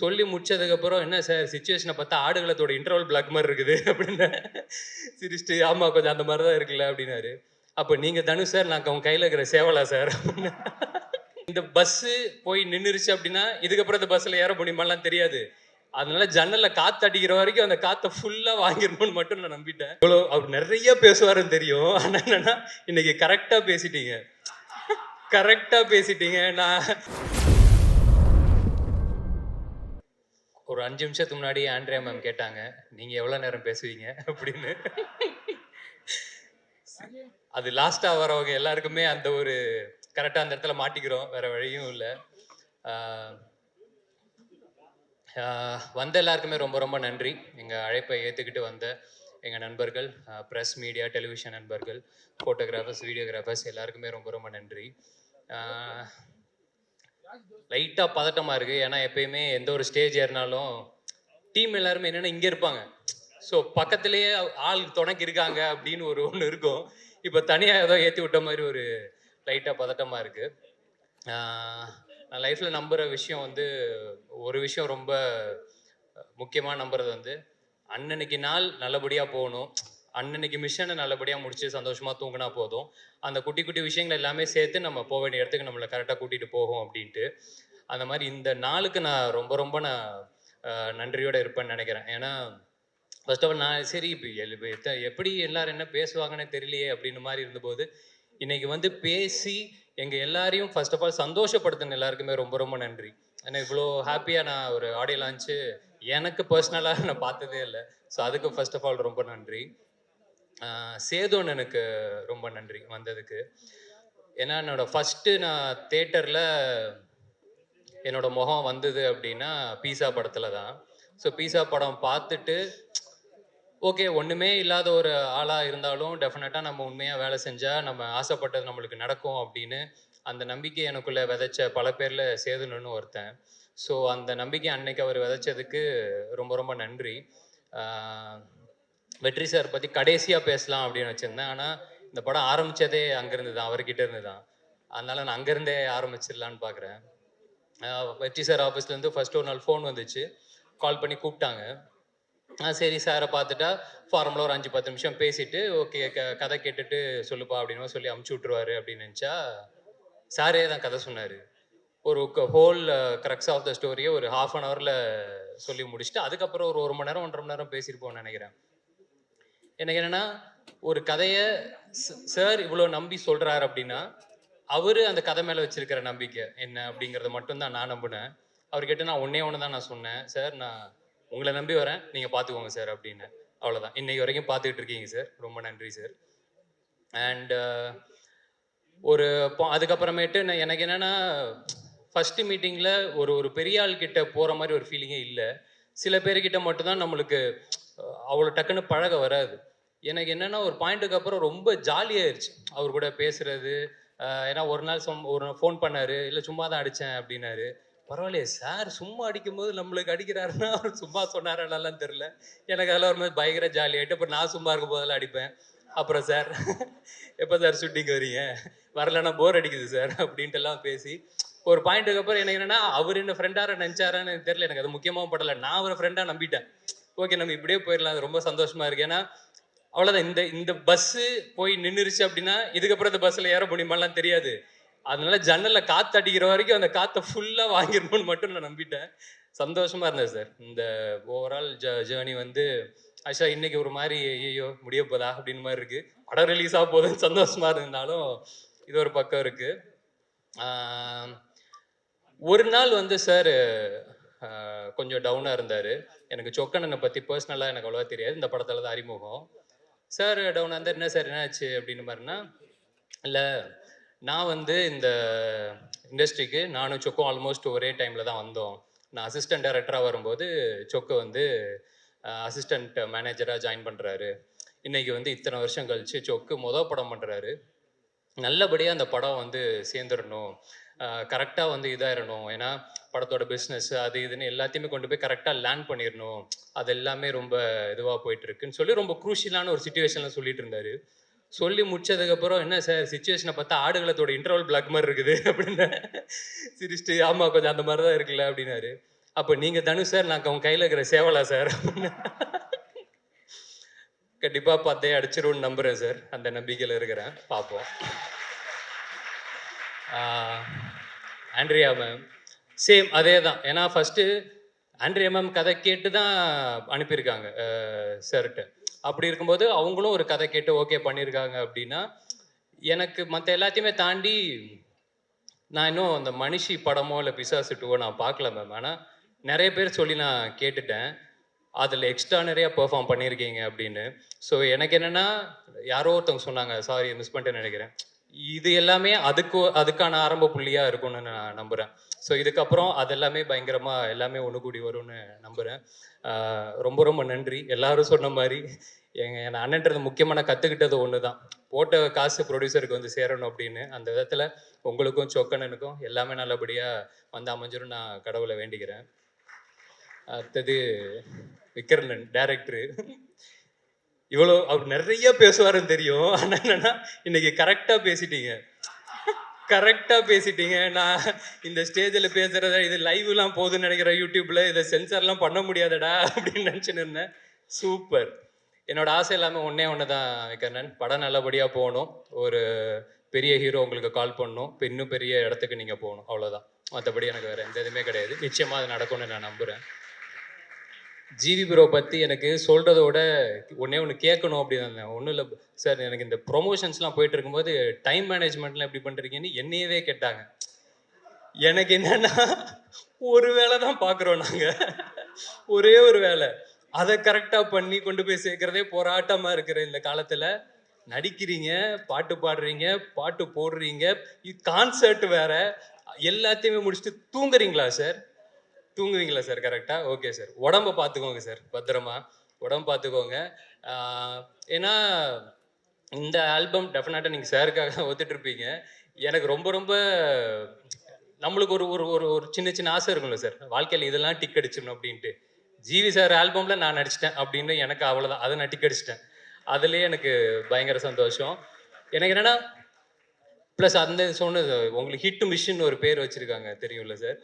சொல்லி முடிச்சதுக்கப்புறம் என்ன சார் சுச்சுவேஷனை பார்த்தா ஆடுகளத்தோட இன்டர்வல் பிளாக் மாதிரி இருக்குது அப்படின்னு சிரிச்சிட்டு ஆமாம் கொஞ்சம் அந்த மாதிரி தான் இருக்குல்ல அப்படின்னாரு. அப்போ நீங்கள் தனு சார் நான் உங்க கையில் இருக்கிற சேவலா சார் அப்படின்னு. இந்த பஸ்ஸு போய் நின்றுருச்சு அப்படின்னா இதுக்கப்புறம் இந்த பஸ்ஸில் ஏற முடியுமாலாம் தெரியாது. அதனால ஜன்னல்ல காத்து அடிக்கிற வரைக்கும் அந்த காத்தை ஃபுல்லா வாங்கிடணும்னு மட்டும் நான் நம்பிட்டேன். இவ்வளோ அவர் நிறைய பேசுவாருன்னு தெரியும். ஆனா என்னன்னா இன்னைக்கு கரெக்டா பேசிட்டீங்க. கரெக்டா பேசிட்டீங்க. நான் ஒரு அஞ்சு நிமிஷத்துக்கு முன்னாடி ஆண்ட்ரியா மேம் கேட்டாங்க நீங்க எவ்வளவு நேரம் பேசுவீங்க? அப்படின்னு. அது லாஸ்டா வரவங்க எல்லாருக்குமே அந்த ஒரு கரெக்டா அந்த இடத்துல மாட்டிக்கிறோம் வேற வழியும் இல்லை. வந்த எல்லாருக்குமே ரொம்ப ரொம்ப நன்றி. எங்கள் அழைப்பை ஏற்றுக்கிட்டு வந்த எங்கள் நண்பர்கள் ப்ரெஸ் மீடியா டெலிவிஷன் நண்பர்கள் ஃபோட்டோகிராஃபர்ஸ் வீடியோகிராஃபர்ஸ் எல்லாருக்குமே ரொம்ப ரொம்ப நன்றி. லைட்டாக பதட்டமாக இருக்குது ஏன்னா எப்பயுமே எந்த ஒரு ஸ்டேஜ் ஏறினாலும் டீம் எல்லாருமே என்னென்னா இங்கே இருப்பாங்க. ஸோ பக்கத்துலேயே ஆள் துணைக்கு இருக்காங்க அப்படின்னு ஒரு ஒன்று இருக்கும். இப்போ தனியாக ஏதோ ஏற்றி விட்ட மாதிரி ஒரு லைட்டாக பதட்டமாக இருக்குது நான் லைஃப்பில் நம்புகிற விஷயம் வந்து ஒரு விஷயம் ரொம்ப முக்கியமாக நம்புறது வந்து அன்னன்னைக்கு நாள் நல்லபடியாக போகணும். அன்னன்னைக்கு மிஷனை நல்லபடியாக முடிச்சு சந்தோஷமாக தூங்கினா போதும். அந்த குட்டி குட்டி விஷயங்கள் எல்லாமே சேர்த்து நம்ம போக வேண்டிய இடத்துக்கு நம்மளை கரெக்டாக கூட்டிகிட்டு போகும் அப்படின்ட்டு. அந்த மாதிரி இந்த நாளுக்கு நான் ரொம்ப ரொம்ப நான் நன்றியோடு இருப்பேன்னு நினைக்கிறேன். ஏன்னா ஃபர்ஸ்ட் ஆஃப் ஆல் நான் சரி இப்போ எத்த- எப்படி எல்லாரும் என்ன பேசுவாங்கன்னு தெரியலையே அப்படின்னு மாதிரி இருந்தபோது இன்னைக்கு வந்து பேசி எங்கள் எல்லாரையும் ஃபர்ஸ்ட் ஆஃப் ஆல் சந்தோஷப்படுத்தின எல்லாருக்குமே ரொம்ப ரொம்ப நன்றி. ஏன்னா இவ்வளோ ஹாப்பியாக நான் ஒரு ஆடியோ லான்ச்சு எனக்கு பர்சனலாக நான் பார்த்ததே இல்லை. ஸோ அதுக்கு ஃபர்ஸ்ட் ஆஃப் ஆல் ரொம்ப நன்றி. ஆஹ் எனக்கு ரொம்ப நன்றி வந்ததுக்கு. ஏன்னா என்னோட ஃபஸ்ட்டு நான் தேட்டரில் என்னோட முகம் வந்தது அப்படின்னா பீஸா படத்தில் தான். ஸோ பீஸா படம் பார்த்துட்டு ஓகே ஒன்றுமே இல்லாத ஒரு ஆளாக இருந்தாலும் டெஃபினட்டாக நம்ம உண்மையாக வேலை செஞ்சால் நம்ம ஆசைப்பட்டது நம்மளுக்கு நடக்கும் அப்படின்னு அந்த நம்பிக்கை எனக்குள்ளே விதைச்ச பல பேரில் சேதுனன்னு ஒருத்தன். ஸோ அந்த நம்பிக்கை அன்னைக்கு அவர் விதைச்சதுக்கு ரொம்ப ரொம்ப நன்றி. வெற்றி சார் பற்றி கடைசியாக பேசலாம் அப்படின்னு வச்சுருந்தேன். ஆனால் இந்த படம் ஆரம்பித்ததே அங்கேருந்து தான் அவர்கிட்ட இருந்து தான் அதனால் நான் அங்கேருந்தே ஆரம்பிச்சிடலான்னு பார்க்குறேன் வெற்றி சார் ஆஃபீஸ்லேருந்து ஃபர்ஸ்ட் ஒரு நாள் ஃபோன் வந்துச்சு. கால் பண்ணி கூப்பிட்டாங்க. ஆ சரி சாரை பார்த்துட்டா ஃபார்மலாக ஒரு அஞ்சு பத்து நிமிஷம் பேசிட்டு ஓகே க கதை கேட்டுட்டு சொல்லுப்பா அப்படின்னு சொல்லி அமுச்சு விட்ருவாரு அப்படின்னு நினச்சா சாரே தான் கதை சொன்னார். ஒரு ஹோல் கிரக்ஸ் ஆஃப் த ஸ்டோரியை ஒரு ஹாஃப் அன் ஹவரில் சொல்லி முடிச்சுட்டு அதுக்கப்புறம் ஒரு ஒரு மணி நேரம் ஒன்றரை மணி நேரம் பேசியிருப்போம்னு நினைக்கிறேன். எனக்கு என்னென்னா ஒரு கதையை சார் இவ்வளோ நம்பி சொல்கிறாரு அப்படின்னா அவர் அந்த கதை மேலே வச்சிருக்கிற நம்பிக்கை என்ன அப்படிங்கிறத மட்டும்தான் நான் நம்பினேன். அவர்கிட்ட நான் ஒன்னே ஒன்று தான் நான் சொன்னேன். சார் நான் உங்களை நம்பி வரேன். நீங்கள் பார்த்துக்கோங்க சார் அப்படின்னு. அவ்வளோதான் இன்னைக்கு வரைக்கும் பார்த்துக்கிட்டு இருக்கீங்க சார். ரொம்ப நன்றி சார். அண்ட் ஒரு அதுக்கப்புறமேட்டு நான் எனக்கு என்னென்னா ஃபஸ்ட்டு மீட்டிங்கில் ஒரு ஒரு பெரிய ஆள் கிட்ட போகிற மாதிரி ஒரு ஃபீலிங்கே இல்லை. சில பேர்கிட்ட மட்டும்தான் நம்மளுக்கு அவ்வளோ டக்குன்னு பழக வராது. எனக்கு என்னென்னா ஒரு பாயிண்ட்டுக்கு அப்புறம் ரொம்ப ஜாலியாயிருச்சு. அவர் கூட பேசுறது ஏன்னா ஒரு நாள் சொம் ஒரு ஃபோன் பண்ணாரு இல்லை சும்மா தான் அடித்தேன் அப்படின்னாரு. பரவாயில்லையே சார் சும்மா அடிக்கும்போது நம்மளுக்கு அடிக்கிறாருன்னா அவர் சும்மா சொன்னாரெல்லாம் தெரில எனக்கு அதெல்லாம் ஒரு மாதிரி பயங்கர ஜாலியாகிட்டு அப்புறம் நான் சும்மா இருக்கும் போதெல்லாம் அடிப்பேன். அப்புறம் சார் எப்போ சார் ஷூட்டிங் வரீங்க வரலன்னா போர் அடிக்குது சார் அப்படின்ட்டுலாம் பேசி ஒரு பாயிண்ட்டுக்கு அப்புறம் எனக்கு என்னென்னா அவர் என்ன ஃப்ரெண்டாக நினச்சாரான்னு எனக்கு தெரியல. எனக்கு அது முக்கியமாக படலை. நான் அவரை ஃப்ரெண்டாக நம்பிட்டேன். ஓகே நம்ம இப்படியே போயிடலாம். அது ரொம்ப சந்தோஷமாக இருக்குது ஏன்னா அவ்வளோதான் இந்த இந்த பஸ்ஸு போய் நின்றுருச்சு அப்படின்னா இதுக்கப்புறம் இந்த பஸ்ஸில் ஏற முடியுமாலாம் தெரியாது. அதனால ஜன்னலில் காற்று அடிக்கிற வரைக்கும் அந்த காற்றை ஃபுல்லாக வாங்கிடணும்னு மட்டும் நான் நம்பிட்டேன். சந்தோஷமாக இருந்தேன் சார் இந்த ஓவரால் ஜ ஜேர்னி வந்து ஆஷா இன்னைக்கு ஒரு மாதிரி ஐயோ முடிய போதா அப்படின்னு மாதிரி இருக்கு. படம் ரிலீஸ் ஆக போதுன்னு சந்தோஷமா இருந்தாலும் இது ஒரு பக்கம் இருக்கு. ஒரு நாள் வந்து சார் கொஞ்சம் டவுனாக இருந்தார். எனக்கு சொக்கனனை பற்றி பர்சனலாக எனக்கு அவ்வளோவா தெரியாது. இந்த படத்தில் தான் அறிமுகம். சார் டவுனாக இருந்தால் என்ன சார் என்னாச்சு அப்படின்னு பாருன்னா இல்லை நான் வந்து இந்த இண்டஸ்ட்ரிக்கு நானும் சொக்கும் ஆல்மோஸ்ட் ஒரே டைமில் தான் வந்தோம். நான் அசிஸ்டன்ட் டைரக்டராக வரும்போது சொக்கு வந்து அசிஸ்டன்ட் மேனேஜராக ஜாயின் பண்ணுறாரு இன்னைக்கு வந்து இத்தனை வருஷம் கழிச்சு சொக்கு மொதல் படம் பண்ணுறாரு நல்லபடியாக அந்த படம் வந்து சேர்ந்துடணும் கரெக்டாக வந்து இதாயிடணும் ஏன்னா படத்தோட பிஸ்னஸ் அது இதுன்னு எல்லாத்தையுமே கொண்டு போய் கரெக்டாக லேண்ட் பண்ணிடணும் அது எல்லாமே ரொம்ப இதுவாக போயிட்டு இருக்குன்னு சொல்லி ரொம்ப குரூஷியலான ஒரு சுச்சுவேஷனில் சொல்லிட்டு இருந்தாரு. சொல்லி முடிச்சதுக்கப்புறம் என்ன சார் சுச்சுவேஷனை பார்த்தா ஆடுகளத்தோட இன்டர்வல் பிளாக் மாதிரி இருக்குது அப்படின்னு சிரிச்சிட்டு ஆமாம் கொஞ்சம் அந்த மாதிரி தான் இருக்குல்ல அப்படின்னாரு. அப்போ நீங்கள் தனுஷ் சார் நான் அவங்க கையில் இருக்கிற சேவலா சார் கண்டிப்பாக பார்த்தே அடிச்சிரும்னு நம்புறேன் சார் அந்த நம்பிக்கையில் இருக்கிறேன். பார்ப்போம். ஆண்ட்ரியா மேம் சேம் அதே தான் ஏன்னா ஃபஸ்ட்டு ஆண்ட்ரி எம்எம் கதை கேட்டு தான் அனுப்பியிருக்காங்க சார்கிட்ட அப்படி இருக்கும்போது அவங்களும் ஒரு கதை கேட்டு ஓகே பண்ணியிருக்காங்க அப்படின்னா எனக்கு மற்ற எல்லாத்தையுமே தாண்டி நான் இன்னும் அந்த மனுஷி படமோ இல்லை பிசாசு டூவோ நான் பார்க்கல மேம் ஆனால் நிறைய பேர் சொல்லி நான் கேட்டுட்டேன். அதில் எக்ஸ்ட்ரா நிறையா பெர்ஃபார்ம் பண்ணியிருக்கீங்க அப்படின்னு. ஸோ எனக்கு என்னென்னா யாரோ ஒருத்தவங்க சொன்னாங்க சாரி மிஸ் பண்ணிட்டேன்னு நினைக்கிறேன். இது எல்லாமே அதுக்கு அதுக்கான ஆரம்ப புள்ளியாக இருக்கும்னு நான் நம்புறேன். ஸோ இதுக்கப்புறம் அது எல்லாமே பயங்கரமாக எல்லாமே ஒன்று கூடி வரும்னு நம்புறேன். ரொம்ப ரொம்ப நன்றி. எல்லாரும் சொன்ன மாதிரி எங்கள் என் அண்ணன்றது முக்கியமாக நான் கற்றுக்கிட்டது ஒன்று தான் போட்ட காசு ப்ரொடியூசருக்கு வந்து சேரணும் அப்படின்னு அந்த விதத்தில் உங்களுக்கும் சொக்கனனுக்கும் எல்லாமே நல்லபடியாக வந்து அமைஞ்சிரும் நான் கடவுளை வேண்டிக்கிறேன். அடுத்தது விக்ரமன் டேரக்டரு இவ்வளோ அவர் நிறைய பேசுவாருன்னு தெரியும். ஆனால் என்னன்னா இன்னைக்கு கரெக்டாக பேசிட்டீங்க. கரெக்டாக பேசிட்டீங்க. நான் இந்த ஸ்டேஜில் பேசுகிறத இது லைவ்லாம் போகுதுன்னு நினைக்கிறேன் யூடியூப்பில் இதை சென்சார்லாம் பண்ண முடியாதடா அப்படின்னு நினச்சின்னு இருந்தேன். சூப்பர் என்னோட ஆசை எல்லாமே ஒன்றே ஒன்று தான் விக்கர்ணன் படம் நல்லபடியாக போகணும். ஒரு பெரிய ஹீரோ உங்களுக்கு கால் பண்ணணும். இன்னும் பெரிய இடத்துக்கு நீங்கள் போகணும். அவ்வளோதான் மற்றபடி எனக்கு வேறு எந்த இதுவுமே கிடையாது. நிச்சயமாக அது நடக்கும்னு நான் நம்புகிறேன் ஜிவி ப்ரோ பற்றி எனக்கு சொல்கிறத விட ஒன்றே ஒன்று கேட்கணும் அப்படின்னு ஒன்றும் இல்லை. சார் எனக்கு இந்த ப்ரொமோஷன்ஸ்லாம் போயிட்டு இருக்கும்போது டைம் மேனேஜ்மெண்ட்லாம் எப்படி பண்ணுறீங்கன்னு என்னையவே கேட்டாங்க. எனக்கு என்னன்னா ஒரு வேலை தான் பார்க்குறோம் நாங்கள் ஒரே ஒரு வேலை. அதை கரெக்டாக பண்ணி கொண்டு போய் சேர்க்கறதே போராட்டமாக இருக்கிற இந்த காலத்தில். நடிக்கிறீங்க பாட்டு பாடுறீங்க பாட்டு போடுறீங்க கான்சர்ட் வேற. எல்லாத்தையுமே முடிச்சுட்டு தூங்குறீங்களா சார் தூங்குவீங்களா சார் கரெக்டாக ஓகே சார் உடம்ப பார்த்துக்கோங்க சார் பத்திரமா. உடம்பு பார்த்துக்கோங்க ஏன்னா இந்த ஆல்பம் டெஃபினட்டாக நீங்கள் சாருக்காக ஒத்துட்ருப்பீங்க எனக்கு ரொம்ப ரொம்ப நம்மளுக்கு ஒரு ஒரு ஒரு ஒரு சின்ன சின்ன ஆசை இருக்கும்ல சார் வாழ்க்கையில் இதெல்லாம் டிக் அடிச்சிடணும் அப்படின்ட்டு. ஜிவி சார் ஆல்பமில் நான் நடிச்சிட்டேன் அப்படின்னு எனக்கு அவ்வளோதான் அதை நான் டிக் அடிச்சிட்டேன். அதுலேயே எனக்கு பயங்கர சந்தோஷம். எனக்கு என்னென்னா ப்ளஸ் அந்த சொன்னது உங்களுக்கு ஹிட் மிஷின் ஒரு பேர் வச்சுருக்காங்க தெரியும்ல சார்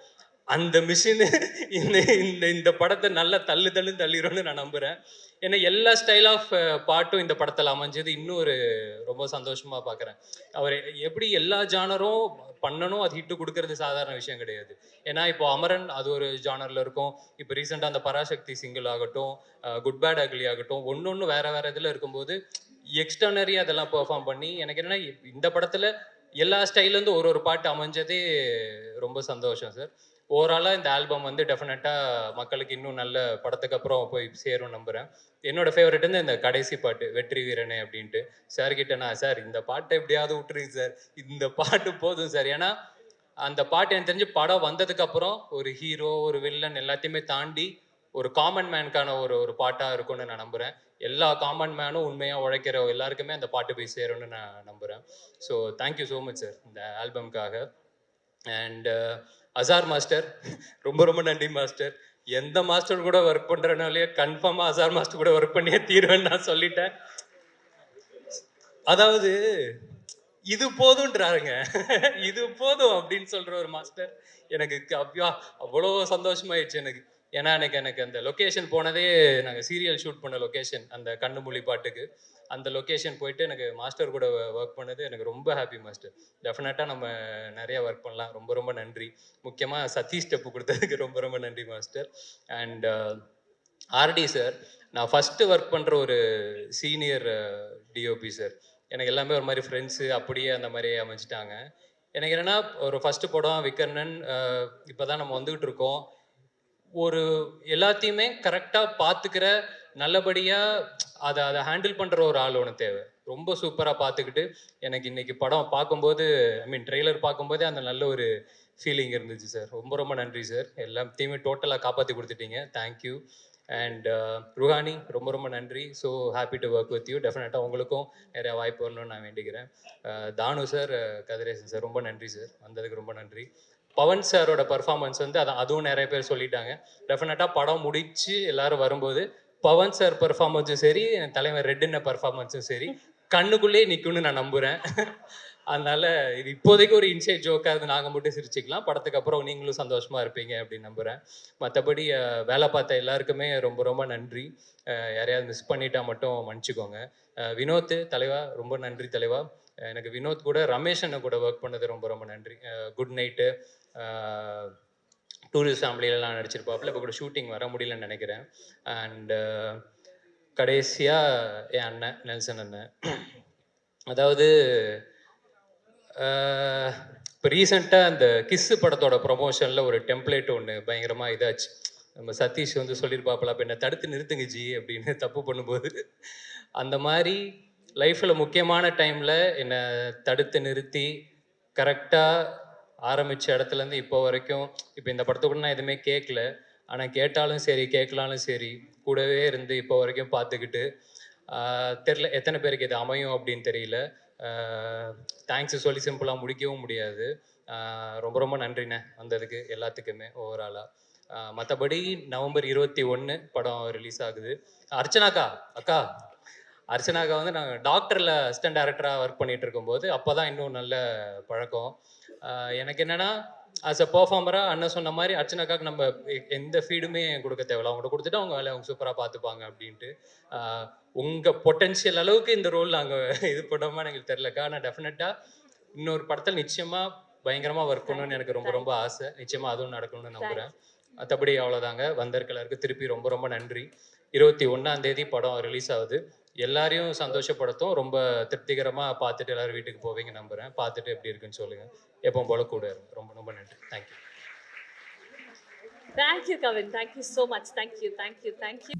அந்த மிஷின் இந்த இந்த இந்த படத்தை நல்லா தள்ளு தள்ளு தள்ளிடும்னு நான் நம்புகிறேன் ஏன்னா எல்லா ஸ்டைல் ஆஃப் பாட்டும் இந்த படத்தில் அமைஞ்சது. இன்னும் ஒரு ரொம்ப சந்தோஷமாக பார்க்குறேன் அவர் எப்படி எல்லா ஜானரும் பண்ணணும் அது ஹிட்டு கொடுக்கறது சாதாரண விஷயம் கிடையாது. ஏன்னா இப்போ அமரன் அது ஒரு ஜானரில் இருக்கும். இப்போ ரீசெண்டாக அந்த பராசக்தி சிங்கிள் ஆகட்டும் குட் பேட் அக்லி ஆகட்டும் ஒன்று ஒன்று வேறு வேறு இதில் இருக்கும்போது எக்ஸ்டர்னரி அதெல்லாம் பெர்ஃபார்ம் பண்ணி எனக்கு என்னென்னா இந்த படத்தில் எல்லா ஸ்டைல்லேருந்து ஒரு ஒரு பாட்டு அமைஞ்சதே ரொம்ப சந்தோஷம் சார் ஓவராலாக இந்த ஆல்பம் வந்து டெஃபினட்டாக மக்களுக்கு இன்னும் நல்ல படத்துக்கு அப்புறம் போய் சேரும் நம்புகிறேன் என்னோட ஃபேவரட் வந்து இந்த கடைசி பாட்டு வெற்றி வீரனே அப்படின்ட்டு. சார் கிட்ட நான் சார் இந்த பாட்டை எப்படியாவது விட்டுருங்க சார் இந்த பாட்டு போதும் சார் ஏன்னா அந்த பாட்டு எனக்கு தெரிஞ்சு படம் வந்ததுக்கு அப்புறம் ஒரு ஹீரோ ஒரு வில்லன் எல்லாத்தையுமே தாண்டி ஒரு காமன் மேனுக்கான ஒரு ஒரு பாட்டாக இருக்கும்னு நான் நம்புகிறேன் எல்லா காமன் மேனும் உண்மையாக உழைக்கிற எல்லாருக்குமே அந்த பாட்டு போய் சேரும்னு நான் நம்புகிறேன் so thank you so much sir இந்த ஆல்பம்காக அண்ட் அசார் மாஸ்டர் ரொம்ப ரொம்ப நன்றி மாஸ்டர் எந்த மாஸ்டர் கூட ஒர்க் பண்ணுறனாலே கன்ஃபார்மாக அசார் மாஸ்டர் கூட ஒர்க் பண்ணியே தீர்வேன்னு நான் சொல்லிட்டேன் அதாவது இது போதுன்றாருங்க இது போதும் அப்படின்னு சொல்கிற ஒரு மாஸ்டர் எனக்கு க- அவ்வளோ சந்தோஷமாயிடுச்சு எனக்கு. ஏன்னா எனக்கு எனக்கு அந்த லொக்கேஷன் போனதே நாங்கள் சீரியல் ஷூட் பண்ண லொக்கேஷன் அந்த கண்ணுமொழி பாட்டுக்கு. அந்த லொக்கேஷன் போயிட்டு எனக்கு மாஸ்டர் கூட ஒர்க் பண்ணது எனக்கு ரொம்ப ஹாப்பி மாஸ்டர் டெஃபினட்டாக நம்ம நிறைய ஒர்க் பண்ணலாம். ரொம்ப ரொம்ப நன்றி. முக்கியமாக சதீஷ் ஸ்டெப்பு கொடுத்ததுக்கு ரொம்ப ரொம்ப நன்றி மாஸ்டர் அண்ட் ஆர்டி சார் நான் ஃபஸ்ட்டு ஒர்க் பண்ணுற ஒரு சீனியர் டிஓபி சார் எனக்கு எல்லாமே ஒரு மாதிரி ஃப்ரெண்ட்ஸு அப்படியே அந்த மாதிரி அமைச்சிட்டாங்க எனக்கு என்னென்னா ஒரு ஃபஸ்ட்டு படம் விக்கர்ணன் uh, இப்போ தான் நம்ம வந்துக்கிட்டு இருக்கோம். ஒரு எல்லாத்தையுமே கரெக்டாக பார்த்துக்கிற நல்லபடியாக அதை அதை ஹேண்டில் பண்ணுற ஒரு ஆள் ஒன்று தேவை. ரொம்ப சூப்பராக பார்த்துக்கிட்டு எனக்கு இன்னைக்கு படம் பார்க்கும்போது ஐ மீன் ட்ரெய்லர் பார்க்கும்போதே அந்த நல்ல ஒரு ஃபீலிங் இருந்துச்சு சார் ரொம்ப ரொம்ப நன்றி சார் எல்லாத்தையுமே டோட்டலாக காப்பாற்றி கொடுத்துட்டீங்க. தேங்க்யூ அண்ட் uh, ருஹானி ரொம்ப ரொம்ப நன்றி. So happy to work with you டெஃபினட்டாக உங்களுக்கும் நிறையா வாய்ப்பு வரணும்னு நான் வேண்டிக்கிறேன். Uh, தானு சார் கதிரேசன் சார் ரொம்ப நன்றி சார் வந்ததுக்கு ரொம்ப நன்றி. பவன் சாரோட பர்ஃபார்மன்ஸ் வந்து அது அதுவும் நிறைய பேர் சொல்லிட்டாங்க. டெஃபினட்டாக படம் முடிச்சு எல்லாரும் வரும்போது பவன் சார் பர்ஃபார்மன்ஸும் சரி என் தலைவர் ரெட்டின பர்ஃபார்மன்ஸும் சரி கண்ணுக்குள்ளேயே நிற்கும்னு நான் நம்புகிறேன் அதனால இது இப்போதைக்கு ஒரு இன்சைட் ஜோக்காக இருந்து நாங்கள் மட்டும் சிரிச்சுக்கலாம். படத்துக்கு அப்புறம் நீங்களும் சந்தோஷமாக இருப்பீங்க அப்படின்னு நம்புகிறேன் மற்றபடி வேலை பார்த்த எல்லாருக்குமே ரொம்ப ரொம்ப நன்றி. யாரையாவது மிஸ் பண்ணிட்டா மட்டும் மன்னிச்சுக்கோங்க. வினோத் தலைவா ரொம்ப நன்றி தலைவா. எனக்கு வினோத் கூட ரமேஷ் அண்ணன் கூட ஒர்க் பண்ணது ரொம்ப ரொம்ப நன்றி. குட் நைட்டு டூரிஸ்ட் ஃபேமிலியிலலாம் நடிச்சிருப்பாப்புல. இப்போ கூட ஷூட்டிங் வர முடியலன்னு நினைக்கிறேன். அண்டு கடைசியாக என் அண்ணன் நெல்சன் அண்ணன். அதாவது இப்போ ரீசெண்டாக அந்த கிஸ்ஸு படத்தோட ப்ரொமோஷனில் ஒரு டெம்ப்ளேட் ஒன்று பயங்கரமாக இதாச்சு. நம்ம சதீஷ் வந்து சொல்லியிருப்பாப்பில் அப்போ என்னை தடுத்து நிறுத்துங்க ஜி அப்படின்னு தப்பு பண்ணும்போது. அந்த மாதிரி லைஃப்பில் முக்கியமான டைமில் என்னை தடுத்து நிறுத்தி கரெக்டாக ஆரம்பித்த இடத்துலேருந்து இப்போ வரைக்கும் இப்போ இந்த படத்தை கூட நான் எதுவுமே கேட்கல ஆனால் கேட்டாலும் சரி கேட்கலாலும் சரி கூடவே இருந்து இப்போ வரைக்கும் பார்த்துக்கிட்டு தெரில எத்தனை பேருக்கு இது அமையும் அப்படின்னு தெரியல. தேங்க்ஸ் சொல்லி சிம்பிளாக முடிக்கவும் முடியாது. ரொம்ப ரொம்ப நன்றிண்ணே வந்ததுக்கு எல்லாத்துக்குமே ஓவராலாக மற்றபடி நவம்பர் இருபத்தி ஒன்று படம் ரிலீஸ் ஆகுது. அர்ச்சனாக்கா அக்கா அர்ச்சனாக்கா வந்து நாங்கள் டாக்டரில் அசிஸ்டன்ட் டேரக்டராக ஒர்க் பண்ணிகிட்டு இருக்கும்போது அப்போ தான் இன்னும் நல்ல பழக்கம். எனக்கு என்னென்னா ஆஸ் அ பர்ஃபார்மராக அண்ணன் சொன்ன மாதிரி அர்ச்சனாக்காக்கு நம்ம எந்த ஃபீடுமே கொடுக்க தேவையில்ல. அவங்கள்ட்ட கொடுத்துட்டு அவங்க வேலையை அவங்க சூப்பராக பார்த்துப்பாங்க அப்படின்ட்டு. ஆஹ் உங்க பொட்டன்ஷியல் அளவுக்கு இந்த ரோல் நாங்கள் இது பண்ணோமா எங்களுக்கு தெரிலக்கா ஆனால் டெஃபினட்டாக இன்னொரு படத்தில் நிச்சயமா பயங்கரமா ஒர்க் பண்ணணும்னு எனக்கு ரொம்ப ரொம்ப ஆசை. நிச்சயமா அதுவும் நடக்கணும்னு நம்புறேன். மற்றபடி அவ்வளோதாங்க வந்திருக்கலருக்கு திருப்பி ரொம்ப ரொம்ப நன்றி. இருபத்தி ஒன்றாம் தேதி படம் ரிலீஸ் ஆகுது. எல்லாரையும் சந்தோஷப்படுத்தும். ரொம்ப திருப்திகரமா பார்த்துட்டு எல்லாரும் வீட்டுக்கு போவீங்க நம்புறேன். பார்த்துட்டு எப்படி இருக்குன்னு சொல்லுங்க. எப்போ போல கூட இருங்க. ரொம்ப ரொம்ப நன்றி. Thank you thank you Kavin thank you so much thank you thank you thank you